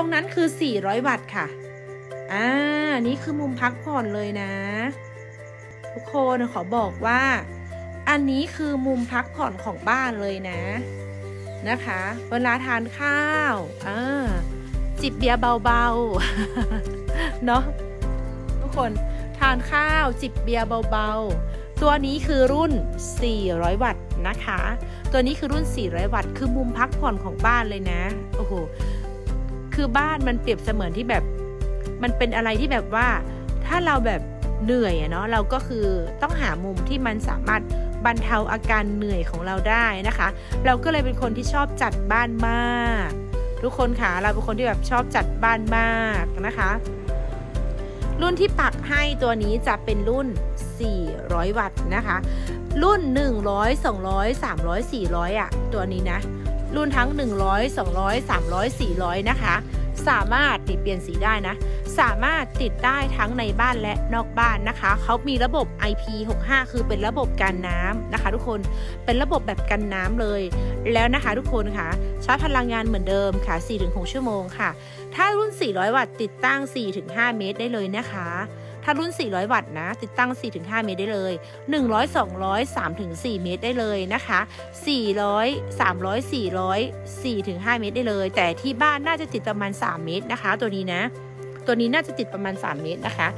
รงนั้นคือ 400 วัตต์ค่ะ อ่า นี่คือมุมพักผ่อนเลยนะ ทุกคนขอบอกว่า อันนี้คือมุมพักผ่อนของบ้านเลยนะ นะคะ เวลาทานข้าว อ่า จิบเบียร์เบาๆ เนาะทุกคนทานข้าวจิบเบียร์เบาๆ ตัวนี้คือรุ่น 400 วัตต์นะคะ ตัวนี้คือรุ่น 400 วัตต์ คือมุมพักผ่อนของบ้านเลยนะ โอ้โห คือบ้านมันเปรียบเสมือนที่แบบ มันเป็นอะไรที่แบบว่า ถ้าเราแบบเหนื่อยอะเนาะเราก็คือต้องหามุมที่มันสามารถบรรเทาอาการเหนื่อยของเราได้นะคะ เราก็เลยเป็นคนที่ชอบจัดบ้านมาก ทุกคนค่ะเราเป็นคนที่แบบชอบจัดบ้านมากนะคะ รุ่นที่ปักให้ตัวนี้จะเป็นรุ่น 400 วัตต์นะคะ รุ่น 100 200 300 400อะตัวนี้นะ รุ่นทั้ง 100 200 300 400 นะคะ สามารถติดเปลี่ยนสีได้นะ สามารถติดได้ทั้งในบ้านและนอกบ้านนะคะ เขามีระบบ IP65 คือเป็นระบบกันน้ำนะคะ ทุกคน เป็นระบบแบบกันน้ำเลย แล้วนะคะทุกคนค่ะชาร์จพลังงานเหมือนเดิมค่ะ 4-6 ชั่วโมงค่ะ ถ้ารุ่น 400 วัตต์ติดตั้ง 4-5 เมตรได้เลยนะคะารุ่น 400 วัตต์นะ ติดตั้ง 4-5 เมตรได้เลย 100 200 3-4 เมตรได้เลยนะคะ 400 300 400 4-5 เมตรได้เลย แต่ที่บ้านน่าจะติดประมาณ 3 เมตรนะคะ ตัวนี้นะ ตัวนี้น่าจะติดประมาณ 3 เมตรนะคะ